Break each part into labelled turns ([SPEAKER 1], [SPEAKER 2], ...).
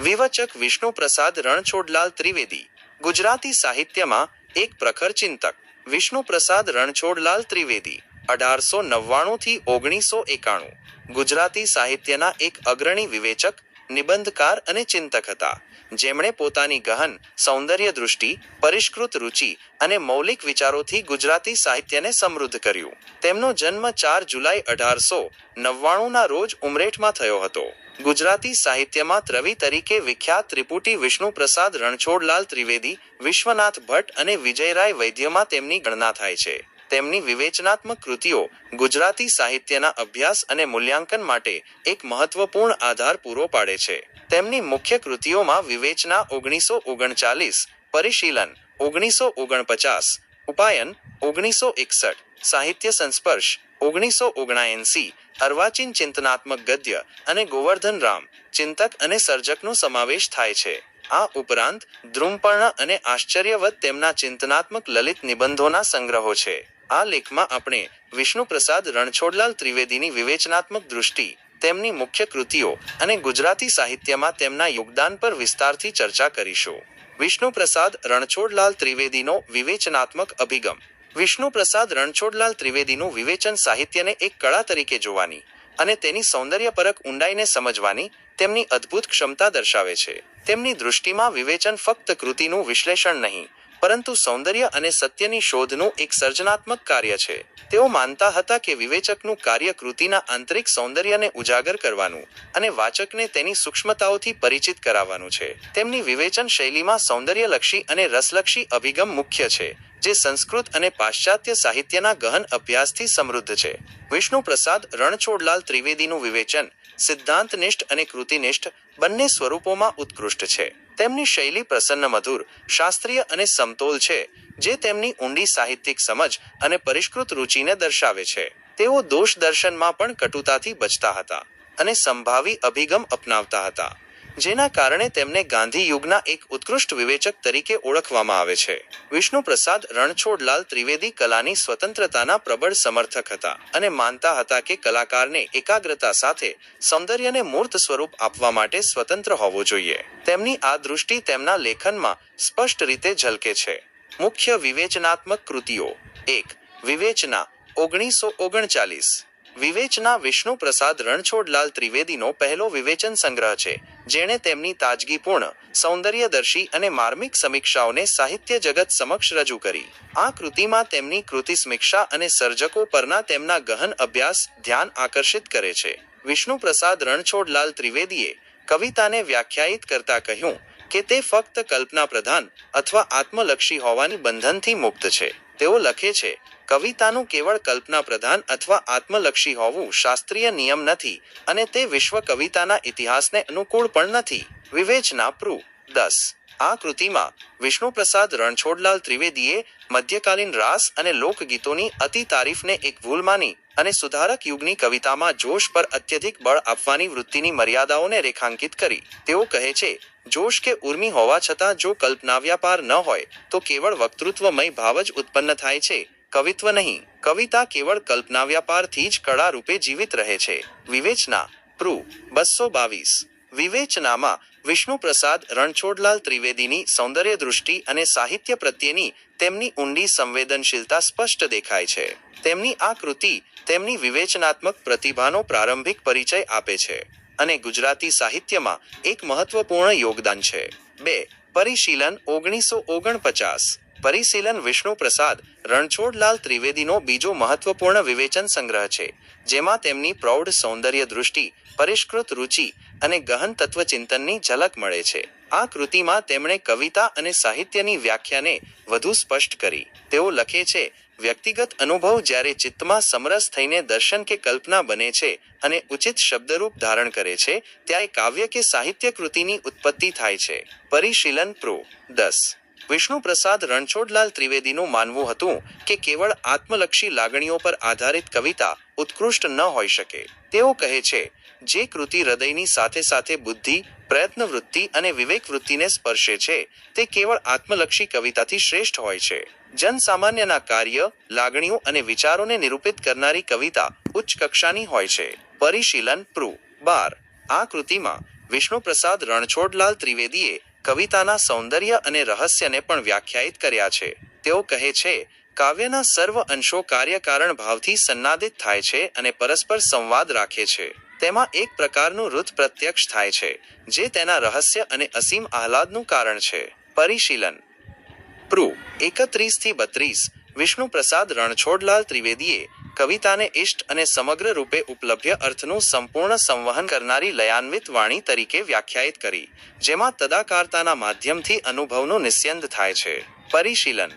[SPEAKER 1] વિવચક વિષ્ણુ પ્રસાદ રણછોડલાલ ત્રિવેદી, ગુજરાતી સાહિત્યમાં એક પ્રખર ચિંતક, વિષ્ણુ પ્રસાદ રણછોડલાલ ત્રિવેદી, અઢારસો નવ્વાણું થી ઓગણીસો એકાણું, ગુજરાતી સાહિત્યના એક અગ્રણી વિવેચક, નિબંધકાર અને ચિંતક હતા. જેમણે પોતાની ગહન, સૌંદર્ય દૃષ્ટિ, પરિષ્કૃત રુચિ અને મૌલિક વિચારોથી ગુજરાતી સાહિત્યને સમૃદ્ધ કર્યું. તેમનો જન્મ ચાર જુલાઈ અઢારસો નવ્વાણુંના રોજ ઉમરેઠમાં થયો હતો. ગુજરાતી સાહિત્યમાં ત્રવી તરીકે વિખ્યાત ત્રિપુટી વિષ્ણુ પ્રસાદ રણછોડલાલ ત્રિવેદી, વિશ્વનાથ ભટ્ટ અને વિજયરાય વૈદ્યમાં તેમની ગણના થાય છે. તેમની વિવેચનાત્મક કૃતિઓ ગુજરાતી સાહિત્યના અભ્યાસ અને મૂલ્યાંકન માટે એક મહત્વપૂર્ણ આધાર પૂરો પાડે છે. તેમની મુખ્ય કૃતિઓમાં વિવેચના ઓગણીસો ઓગણચાલીસ, પરિશીલન ઓગણીસો ઓગણપચાસ, ઉપાયન ઓગણીસો એકસઠ, સાહિત્ય સંસ્પર્શ ઓગણીસો ઓગણાએંસી અર્વાચીન ચિંતનાત્મક ગદ્ય અને ગોવર્ધન રામ ચિંતક અને સર્જકનો સમાવેશ થાય છે. આ ઉપરાંત ધ્રુમપર્ણ અને આશ્ચર્યવત તેમના ચિંતનાત્મક લલિત નિબંધોના સંગ્રહો છે. આ લેખમાં આપણે વિષ્ણુ પ્રસાદ રણછોડલાલ ત્રિવેદીની વિવેચનાત્મક દૃષ્ટિ, તેમની મુખ્ય કૃતિઓ અને ગુજરાતી સાહિત્યમાં તેમના યોગદાન પર વિસ્તારથી ચર્ચા કરીશું. વિષ્ણુ પ્રસાદ રણછોડલાલ ત્રિવેદીનો વિવેચનાત્મક અભિગમ વિષ્ણુ પ્રસાદ રણછોડલાલ ત્રિવેદીનું વિવેચન સાહિત્યને એક કળા તરીકે જોવાની અને તેની સૌંદર્યપરક ઊંડાઈને સમજવાની તેમની અદ્ભુત ક્ષમતા દર્શાવે છે. તેમની દૃષ્ટિમાં વિવેચન ફક્ત કૃતિનું વિશ્લેષણ નહીં પરંતુ સૌંદર્ય અને સત્યની શોધનું એક સર્જનાત્મક કાર્ય છે. તેઓ માનતા હતા કે વિવેચકનું કાર્ય કૃતિના આંતરિક સૌંદર્યને ઉજાગર કરવાનું અને વાચકને તેની સૂક્ષ્મતાઓથી પરિચિત કરાવવાનું છે. તેમની વિવેચન શૈલીમાં સૌંદર્યલક્ષી અને રસલક્ષી અભિગમ મુખ્ય છે, જે સંસ્કૃત અને પાશ્ચાત્ય સાહિત્યના ગહન અભ્યાસથી સમૃદ્ધ છે. વિષ્ણુ પ્રસાદ રણછોડલાલ ત્રિવેદીનું વિવેચન સિદ્ધાંતનિષ્ઠ અને કૃતિનિષ્ઠ બંને સ્વરૂપોમાં ઉત્કૃષ્ટ છે. તેમની શૈલી પ્રસન્ન મધુર, શાસ્ત્રીય અને સમતોલ છે, જે તેમની ઊંડી સાહિત્યિક સમજ અને પરિષ્કૃત રુચિને દર્શાવે છે. તેઓ દોષ દર્શનમાં પણ કટુતાથી બચતા હતા અને સંભાવી અભિગમ અપનાવતા હતા. જેના કારણે તેમને ગાંધી યુગના એક ઉત્કૃષ્ટ વિવેચક તરીકે ઓળખવામાં આવે છે. વિષ્ણુ પ્રસાદ રણછોડલાલ ત્રિવેદી કલાની સ્વતંત્રતાના પ્રબળ સમર્થક હતા અને માનતા હતા કે કલાકારને એકાગ્રતા સાથે સૌંદર્યને મૂર્ત સ્વરૂપ આપવા માટે સ્વતંત્ર હોવો જોઈએ. તેમની આ દૃષ્ટિ તેમના લેખનમાં સ્પષ્ટ રીતે ઝલકે છે. મુખ્ય વિવેચનાત્મક કૃતિઓ. એક, વિવેચના, ઓગણીસો ઓગણચાલીસ. વિવેચના વિષ્ણુ પ્રસાદ રણછોડલાલ ત્રિવેદીનો પહેલો વિવેચન સંગ્રહ છે, જેણે તેમની તાજગીપૂર્ણ, સૌંદર્યદર્શી અને માર્મિક સમીક્ષાઓને સાહિત્ય જગત સમક્ષ રજૂ કરી. આ કૃતિમાં તેમની કૃતિ સમીક્ષા અને સર્જકો પરના તેમના ગહન અભ્યાસ ધ્યાન આકર્ષિત કરે છે. વિષ્ણુ પ્રસાદ રણછોડલાલ ત્રિવેદીએ કવિતાને વ્યાખ્યાયિત કરતા કહ્યું કે તે ફક્ત કલ્પના પ્રધાન અથવા આત્મલક્ષી હોવાની બંધનથી મુક્ત છે. તેઓ લખે છે કવિતાનું કેવળ કલ્પના પ્રધાન અથવા આત્મલક્ષી હોવું શાસ્ત્રીય નિયમ નથી અને તે વિશ્વ કવિતાના ઇતિહાસને અનુકૂળ પણ નથી. વિવેચના પ્રૂ દસ. આ કૃતિમાં વિષ્ણુપ્રસાદ રણછોડલાલ ત્રિવેદીએ મધ્યકાલીન રાસ અને લોકગીતોની અતિ તારીફને એક ભૂલ માની અને સુધારક યુગની કવિતામાં જોશ પર અત્યધિક બળ આપવાની વૃત્તિની મર્યાદાઓને રેખાંકિત કરી. તેઓ કહે છે, જોશ કે ઉર્મી હોવા છતાં જો કલ્પના વ્યાપાર ન હોય, તો કેવળ વક્તૃત્વમય ભાવ જ ઉત્પન્ન થાય છે. કવિત્વ નહીં. કવિતા કેવળ કલ્પના વ્યાપારથી જ કળા રૂપે જીવિત રહે છે. વિવેચના, પ્રુ, બસો બાવીસ. વિવેચનામાં વિષ્ણુ પ્રસાદ રણછોડલાલ ત્રિવેદીની સૌંદર્ય દૃષ્ટિ અને સાહિત્ય પ્રત્યેની તેમની ઊંડી સંવેદનશીલતા સ્પષ્ટ દેખાય છે. તેમની આ કૃતિ તેમની વિવેચનાત્મક પ્રતિભાનો પ્રારંભિક પરિચય આપે છે અને ગુજરાતી સાહિત્યમાં એક મહત્વપૂર્ણ યોગદાન છે. બે, પરિશીલન ઓગણીસો ઓગણપચાસ. પરિશીલન વિષ્ણુ પ્રસાદ રણછોડલાલ ત્રિવેદીનો બીજો મહત્વપૂર્ણ વિવેચન સંગ્રહ છે, જેમાં તેમની પ્રૌઢ સૌંદર્ય દૃષ્ટિ, પરિષ્કૃત રુચિ અને ગહન તત્વચિંતનની ઝલક મળે છે. આ કૃતિમાં તેમણે કવિતા અને સાહિત્યની વ્યાખ્યાને વધુ સ્પષ્ટ કરી. તેઓ લખે છે, વ્યક્તિગત અનુભવ જ્યારે ચિત્તમાં સમરસ થઈને દર્શન કે કલ્પના બને છે અને ઉચિત શબ્દરૂપ ધારણ કરે છે ત્યારે કાવ્ય કે સાહિત્ય કૃતિની ઉત્પત્તિ થાય છે. પરિશીલન પ્રો. દસ. વિષ્ણુ પ્રસાદ રણછોડલાલ ત્રિવેદીનું માનવું હતું કે કેવળ આત્મલક્ષી લાગણીઓ પર આધારિત કવિતા ઉત્કૃષ્ટ ન હોઈ શકે. તેઓ કહે છે, જે કૃતિ હૃદયની સાથે સાથે બુદ્ધિ પ્રયત્ન વૃત્તિ અને વિવેક વૃત્તિને સ્પર્શે છે, તે કેવળ આત્મલક્ષી કવિતાથી શ્રેષ્ઠ હોય છે. જનસામાન્યના કાર્ય, લાગણીઓ અને વિચારોને નિરૂપિત કરનારી કવિતા ઉચ્ચ કક્ષાની હોય છે. પરિશીલન પ્રૂ. બાર. આ કૃતિમાં વિષ્ણુપ્રસાદ રણછોડલાલ ત્રિવેદીએ કવિતાના સૌંદર્ય અને રહસ્યને પણ વ્યાખ્યાયિત કર્યા છે. તેઓ કહે છે, કાવ્યના સર્વ અંશો કાર્યકારણ ભાવથી સન્નાદિત થાય છે અને પરસ્પર સંવાદ રાખે છે. તેમાં એક પ્રકારનું રુત પ્રત્યક્ષ થાય છે, જે તેના રહસ્ય અને અસીમ આહલાદનું કારણ છે. પરિશીલન. પ્રુ. એકત્રીસથી બત્રીસ. વિષ્ણુ પ્રસાદ રણછોડલાલ ત્રિવેદીએ કવિતાને ઇષ્ટ અને સમગ્ર રૂપે ઉપલબ્ધ અર્થનું સંપૂર્ણ સંવહન કરનારી લયાન્વિત વાણી તરીકે વ્યાખ્યાયિત કરી, જેમાં તદાકારતાના માધ્યમથી અનુભવનું નિસ્યંદ થાય છે. પરિશીલન.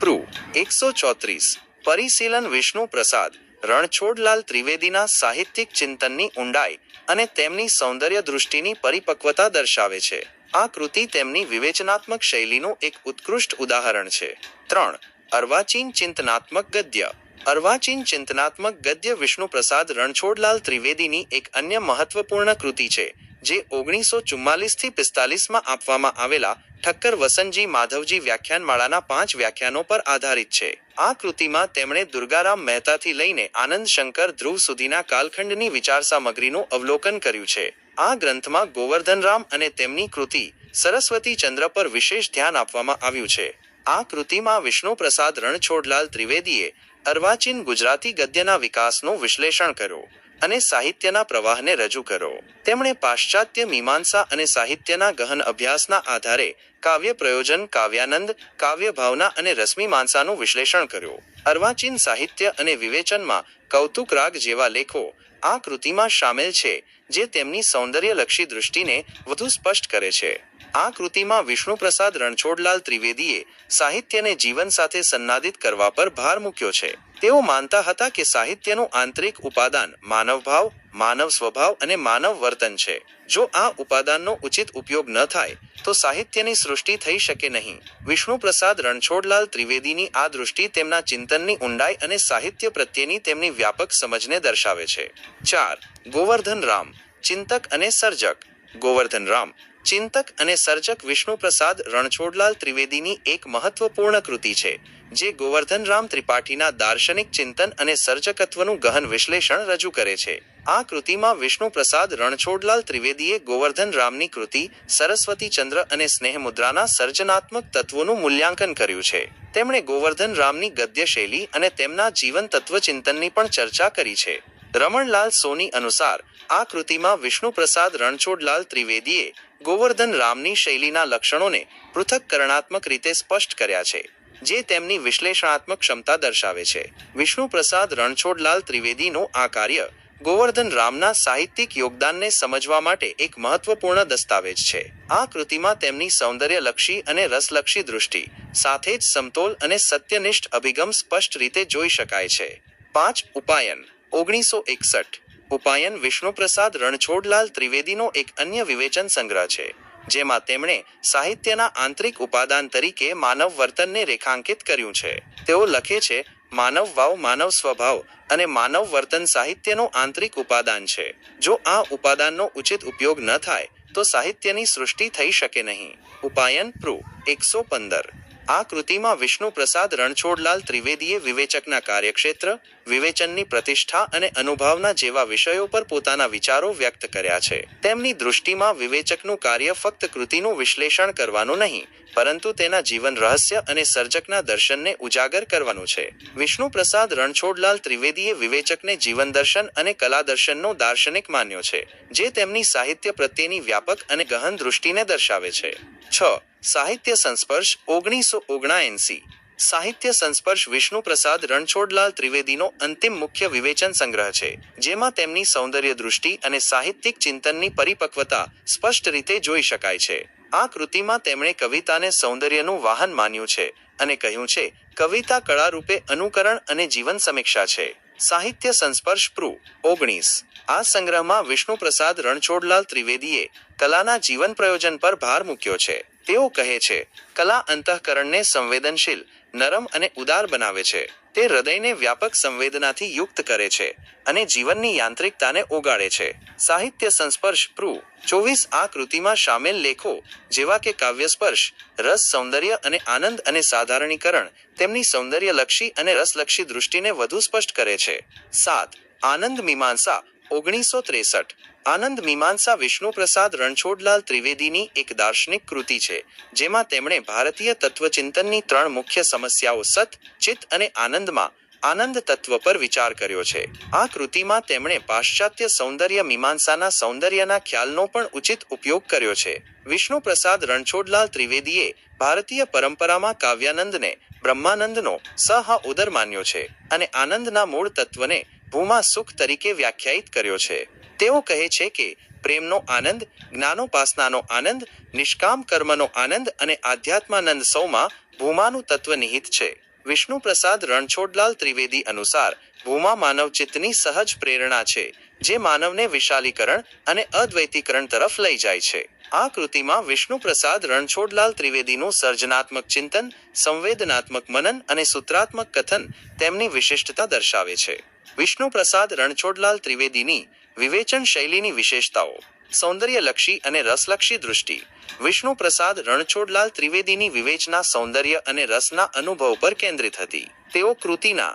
[SPEAKER 1] પ્રુ. એકસો ચોત્રીસ. પરિશીલન વિષ્ણુ પ્રસાદ, રણછોડલાલ ત્રિવેદીના સાહિત્યિક ચિંતનની ઊંડાઈ અને તેમની સૌંદર્ય દૃષ્ટિની પરિપક્વતા દર્શાવે છે. આ કૃતિ તેમની વિવેચનાત્મક શૈલીનું એક ઉત્કૃષ્ટ ઉદાહરણ છે. ત્રણ. અર્વાચીન ચિંતનાત્મક ગદ્ય. અર્વાચીન ચિંતનાત્મક ગદ્ય વિષ્ણુ પ્રસાદ રણછોડલાલ ત્રિવેદીની એક અન્ય મહત્વપૂર્ણ કૃતિ છે, જે ઓગણીસો ચુમ્માલીસથી પિસ્તાલીસમાં આપવામાં આવેલા ઠક્કર વસંતજી માધવજી વ્યાખ્યાનમાળાના પાંચ વ્યાખ્યાનો પર આધારિત છે. આ કૃતિમાં તેમણે દુર્ગારામ મહેતાથી લઈને આનંદ શંકર ધ્રુવ સુધીના કાલખંડની વિચાર સામગ્રીનું અવલોકન કર્યું છે. આ ગ્રંથમાં ગોવર્ધનરામ અને તેમની કૃતિ સરસ્વતી ચંદ્ર પર વિશેષ ધ્યાન આપવામાં આવ્યું છે. આ કૃતિમાં વિષ્ણુ પ્રસાદ રણછોડલાલ ત્રિવેદીએ અર્વાચીન ગુજરાતી ગદ્યના વિકાસનું વિશ્લેષણ કરો અને સાહિત્યના પ્રવાહને રજૂ કર્યો તેમણે પાશ્ચાત્ય મીમાંસા અને સાહિત્યના ગહન અભ્યાસના આધારે કાવ્ય પ્રયોજન, કાવ્યાનંદ, કાવ્ય ભાવના અને રશ્મિમાંસાનું વિશ્લેષણ કર્યું. અર્વાચીન સાહિત્ય અને વિવેચનમાં કૌતુક રાગ જેવા લેખો આ કૃતિમાં સામેલ છે, જે તેમની સૌંદર્યલક્ષી દૃષ્ટિને વધુ સ્પષ્ટ કરે છે. આ કૃતિમાં વિષ્ણુ પ્રસાદ રણછોડલાલ ત્રિવેદીએ સાહિત્યને જીવન સાથે સન્નાદિત કરવા પર ભાર મૂક્યો છે. તેઓ માનતા હતા કે સાહિત્યનું આંતરિક ઉપાદાન માનવભાવ, માનવ સ્વભાવ અને માનવ વર્તન છે. જો આ ઉપાદાનનો ઉચિત ઉપયોગ ન થાય, તો સાહિત્યની સૃષ્ટિ થઈ શકે નહીં. વિષ્ણુપ્રસાદ રણછોડલાલ ત્રિવેદીની આ દૃષ્ટિ તેમના ચિંતનની ઊંડાઈ અને સાહિત્ય પ્રત્યેની તેમની વ્યાપક સમજને દર્શાવે છે. ચાર ગોવર્ધન રામ ચિંતક અને સર્જક. ગોવર્ધન રામ, ચિંતક અને સર્જક વિષ્ણુ પ્રસાદ રણછોડલાલ ત્રિવેદીની એક મહત્વપૂર્ણ કૃતિ છે, જે ગોવર્ધન રામ ત્રિપાઠીના દાર્શનિક ચિંતન અને સર્જકત્વનું ગહન વિશ્લેષણ રજૂ કરે છે. આ કૃતિમાં વિષ્ણુ પ્રસાદ રણછોડલાલ ત્રિવેદીએ ગોવર્ધન રામની કૃતિ સરસ્વતી ચંદ્ર અને સ્નેહ મુદ્રાના સર્જનાત્મક તત્વોનું મૂલ્યાંકન કર્યું છે. તેમણે ગોવર્ધન રામની ગદ્ય શૈલી અને તેમના જીવન તત્વચિંતનની પણ ચર્ચા કરી છે. રમણલાલ સોની અનુસાર, આ કૃતિમાં વિષ્ણુ પ્રસાદ રણછોડલાલ ત્રિવેદીએ ગોવર્ધન રામની શૈલીના લક્ષણોને પૃથક કરણાત્મક રીતે સ્પષ્ટ કર્યા છે, જે તેમની વિશ્લેષણાત્મક ક્ષમતા દર્શાવે છે. વિષ્ણુ પ્રસાદ રણછોડલાલ ત્રિવેદીનું આ કાર્ય ગોવર્ધન રામના સાહિત્યિક યોગદાનને સમજવા માટે એક મહત્વપૂર્ણ દસ્તાવેજ છે. આ કૃતિમાં તેમની સૌંદર્યલક્ષી અને રસલક્ષી દૃષ્ટિ, સાથે જ સમતોલ અને સત્યનિષ્ઠ અભિગમ સ્પષ્ટ રીતે જોઈ શકાય છે. પાંચ ઉપાયન ઓગણીસો એકસઠ ઉપાયન વિષ્ણુપ્રસાદ રણછોડલાલ ત્રિવેદીનો એક અન્ય વિવેચન સંગ્રહ છે, જેમાં તેમણે સાહિત્યના આંતરિક ઉપાદાન તરીકે માનવ વર્તનને રેખાંકિત કર્યું છે. તેઓ લખે છે, માનવ ભાવ માનવ સ્વભાવ અને માનવ વર્તન સાહિત્યનો આંતરિક ઉપાદાન છે. જો આ ઉપાદાનનો ઉચિત ઉપયોગ ન થાય, તો સાહિત્યની સૃષ્ટિ થઈ શકે નહીં. ઉપાયન પ્રૂ, એકસો પંદર. આ કૃતિમાં વિષ્ણુ પ્રસાદ રણછોડલાલ ત્રિવેદીએ વિવેચકના કાર્યક્ષેત્ર, વિવેચનની પ્રતિષ્ઠા અને અનુભાવના જેવા વિષયો પર પોતાના વિચારો વ્યક્ત કર્યા છે. તેમની દૃષ્ટિમાં વિવેચકનું કાર્ય ફક્ત કૃતિનું વિશ્લેષણ કરવાનું નહીં, પરંતુ તેના જીવન રહસ્ય અને સર્જકના દર્શનને ઉજાગર કરવાનું છે. વિષ્ણુ પ્રસાદ રણછોડલાલ ત્રિવેદીએ વિવેચકને જીવન દર્શન અને કલા દર્શનનો દાર્શનિક માન્યો છે, જે તેમની સાહિત્ય પ્રત્યેની વ્યાપક અને ગહન દૃષ્ટિને દર્શાવે છે. છ સાહિત્ય સંસ્પર્શ ઓગણીસો ઓગણાએંસી સાહિત્ય સંસ્પર્શ વિષ્ણુ પ્રસાદ રણછોડલાલ ત્રિવેદીનો અંતિમ મુખ્ય વિવેચન સંગ્રહ છે, જેમાં તેમની સૌંદર્ય દૃષ્ટિ અને સાહિત્યિક ચિંતનની પરિપક્વતા સ્પષ્ટ રીતે જોઈ શકાય છે. આ કૃતિમાં તેમણે કવિતાને સૌંદર્યનું વાહન માન્યું છે અને કહ્યું છે, કવિતા કળા રૂપે અનુકરણ અને જીવન સમીક્ષા છે. સાહિત્ય સંસ્પર્શ પ્રુ ઓગણીસ. આ સંગ્રહમાં વિષ્ણુ પ્રસાદ રણછોડલાલ ત્રિવેદીએ કલાના જીવન પ્રયોજન પર ભાર મૂક્યો છે. તેઓ કહે છે, કલા અંતઃકરણને સંવેદનશીલ નરમ અને ઉદાર બનાવે છે. તે હૃદયને વ્યાપક સંવેદનાથી યુક્ત કરે છે અને જીવનની યાંત્રિકતાને ઓગાળે છે. સાહિત્ય સંસ્પર્શ પ્રુ. ચોવીસ આ કૃતિમાં સામેલ લેખો, જેવા કે કાવ્યસ્પર્શ, રસ સૌંદર્ય અને આનંદ અને સાધારણીકરણ, તેમની સૌંદર્યલક્ષી અને રસલક્ષી દૃષ્ટિને વધુ સ્પષ્ટ કરે છે. સાત. આનંદ મીમાંસા ઓગણીસો ત્રેસઠ, આનંદ મીમાંસા વિષ્ણુપ્રસાદ રણછોડલાલ ત્રિવેદીની એક દાર્શનિક કૃતિ છે, જેમાં તેમણે ભારતીય તત્વચિંતનની ત્રણ મુખ્ય સમસ્યાઓ સત, ચિત્ત અને આનંદમાં આનંદ તત્વ પર વિચાર કર્યો છે. આ કૃતિમાં તેમણે પાશ્ચાત્ય સૌંદર્ય મીમાંસાના સૌંદર્યના ખ્યાલનો પણ ઉચિત ઉપયોગ કર્યો છે. વિષ્ણુ પ્રસાદ રણછોડલાલ ત્રિવેદીએ ભારતીય પરંપરામાં કાવ્યાનંદને બ્રહ્માનંદનો સહ ઉદર માન્યો છે અને આનંદના મૂળ તત્વને ભૂમા સુખ તરીકે વ્યાખ્યાયિત કર્યો છે. તેઓ કહે છે કે પ્રેમનો આનંદ, જ્ઞાનોપાસનાનો આનંદ, નિષ્કામ કર્મનો આનંદ અને આધ્યાત્માનંદ સૌમાં ભૂમાનું તત્વ નિહિત છે. વિષ્ણુપ્રસાદ રણછોડલાલ ત્રિવેદી અનુસાર ભૂમા માનવ ચિત્તની સહજ પ્રેરણા છે, જે માનવને વિશાલીકરણ અને અદ્વૈતીકરણ તરફ લઈ જાય છે. આ કૃતિમાં વિષ્ણુપ્રસાદ રણછોડલાલ ત્રિવેદીનું સર્જનાત્મક ચિંતન, સંવેદનાત્મક મનન અને સૂત્રાત્મક કથન તેમની વિશિષ્ટતા દર્શાવે છે. વિષ્ણુપ્રસાદ રણછોડલાલ ત્રિવેદીની વિવેચન શૈલીની વિશેષતાઓ સૌંદર્યલક્ષી અને રસલક્ષી દૃષ્ટિ. વિષ્ણુ પ્રસાદ રણછોડલાલ ત્રિવેદીની વિવેચના સૌંદર્ય અને રસના અનુભવ પર કેન્દ્રિત હતી. તેઓ કૃતિના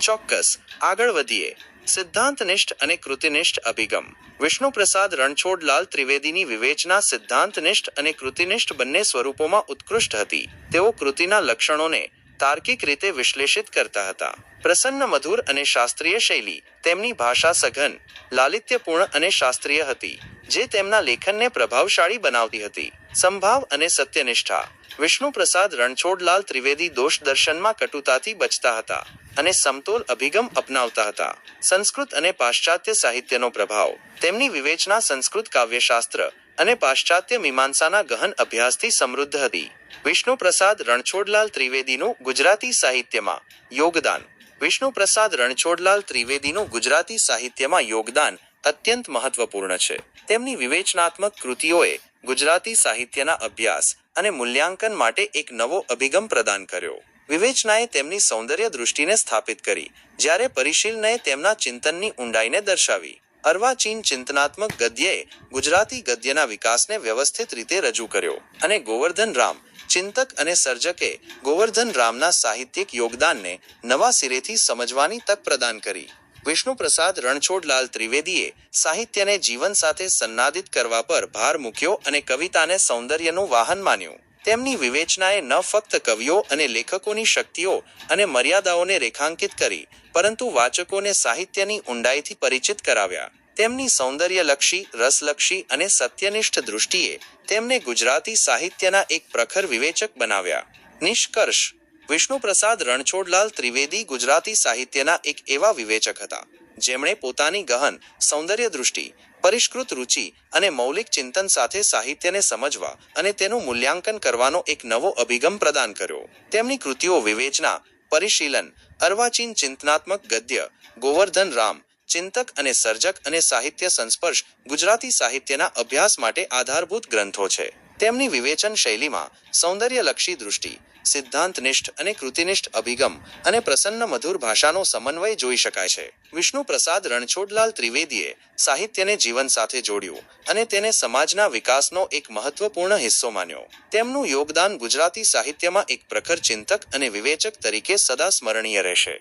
[SPEAKER 1] ચોક્કસ આગળ વધીએ. સિદ્ધાંતનિષ્ઠ અને કૃતિનિષ્ઠ અભિગમ. વિષ્ણુપ્રસાદ રણછોડલાલ ત્રિવેદીની વિવેચના સિદ્ધાંતનિષ્ઠ અને કૃતિનિષ્ઠ બંને સ્વરૂપોમાં ઉત્કૃષ્ટ હતી. તેઓ કૃતિના લક્ષણોને તાર્કિક રીતે વિશ્લેષિત કરતા હતા. પ્રસન્ન મધુર અને શાસ્ત્રીય શૈલી, તેમની ભાષા સઘન, લાલિત્યપૂર્ણ અને શાસ્ત્રીય હતી, જે તેમના લેખનને પ્રભાવશાળી બનાવતી હતી. સંભાવ અને સત્યનિષ્ઠા. વિષ્ણુપ્રસાદ રણછોડલાલ ત્રિવેદી દોષ દર્શનમાં કટુતાથી બચતા હતા અને સમતોલ અભિગમ અપનાવતા હતા. સંસ્કૃત અને પાશ્ચાત્ય સાહિત્યનો પ્રભાવ. તેમની વિવેચના સંસ્કૃત કાવ્યશાસ્ત્ર અને પાશ્ચાત્ય મીમાંસાના ગહન અભ્યાસથી સમૃદ્ધ હતી. વિષ્ણુપ્રસાદ રણછોડલાલ ત્રિવેદીનું ગુજરાતી સાહિત્યમાં યોગદાન. વિષ્ણુપ્રસાદ રણછોડલાલ ત્રિવેદીનું ગુજરાતી સાહિત્યમાં યોગદાન અત્યંત મહત્વપૂર્ણ છે. તેમની વિવેચનાત્મક કૃતિઓએ ગુજરાતી સાહિત્યના અભ્યાસ અને મૂલ્યાંકન માટે એક નવો અભિગમ પ્રદાન કર્યો. વિવેચનાએ તેમની સૌંદર્ય દૃષ્ટિને સ્થાપિત કરી, જ્યારે પરિશીલનએ તેમના ચિંતનની ઊંડાઈને દર્શાવી. અર્વાચીન ચિંતનાત્મક ગદ્યએ ગુજરાતી ગદ્યના વિકાસને વ્યવસ્થિત રીતે રજૂ કર્યો અને ગોવર્ધન રામ, ચિંતક અને સર્જકે ગોવર્ધન રામના સાહિત્યિક યોગદાનને નવા સિરેથી સમજવાની તક પ્રદાન કરી. વિષ્ણુપ્રસાદ રણછોડલાલ ત્રિવેદીએ સાહિત્યને જીવન સાથે સન્નાદિત કરવા પર ભાર મૂક્યો અને કવિતાને સૌંદર્યનું વાહન માન્યું. તેમની વિવેચનાએ ન ફક્ત કવિઓ અને લેખકોની શક્તિઓ અને મર્યાદાઓને રેખાંકિત કરી પરંતુ વાચકોને સાહિત્યની ઊંડાઈથી પરિચિત કરાવ્યા. તેમની સૌંદર્યલક્ષી, રસલક્ષી અને સત્યનિષ્ઠ દૃષ્ટિએ તેમને ગુજરાતી સાહિત્યના એક પ્રખર વિવેચક બનાવ્યા. નિષ્કર્ષ, વિષ્ણુપ્રસાદ રણછોડલાલ ત્રિવેદી ગુજરાતી સાહિત્યના એક એવા વિવેચક હતા. જેમણે પોતાની ગહન, સૌંદર્ય દૃષ્ટિ, પરિષ્કૃત રુચિ અને મૌલિક ચિંતન સાથે સાહિત્યને સમજવા અને તેનું મૂલ્યાંકન કરવાનો એક નવો અભિગમ પ્રદાન કર્યો. તેમની કૃતિઓ વિવેચના, પરિશીલન અર્વાચીન ચિંતનાત્મક ગદ્ય ગોવર્ધન રામ, ચિંતક અને સર્જક અને સાહિત્ય સંસ્પર્શ ગુજરાતી સાહિત્યના અભ્યાસ માટે આધારભૂત ગ્રંથો છે. તેમની વિવેચન શૈલીમાં સૌંદર્યલક્ષી દૃષ્ટિ, સિદ્ધાંતનિષ્ઠ અને કૃતિનિષ્ઠ અભિગમ અને પ્રસન્ન મધુર ભાષાનો સમન્વય જોઈ શકાય છે. વિષ્ણુ પ્રસાદ રણછોડલાલ ત્રિવેદીએ સાહિત્યને જીવન સાથે જોડ્યું અને તેને સમાજના વિકાસનો એક મહત્વપૂર્ણ હિસ્સો માન્યો. તેમનું યોગદાન ગુજરાતી સાહિત્યમાં એક પ્રખર ચિંતક અને વિવેચક તરીકે સદા સ્મરણીય રહેશે.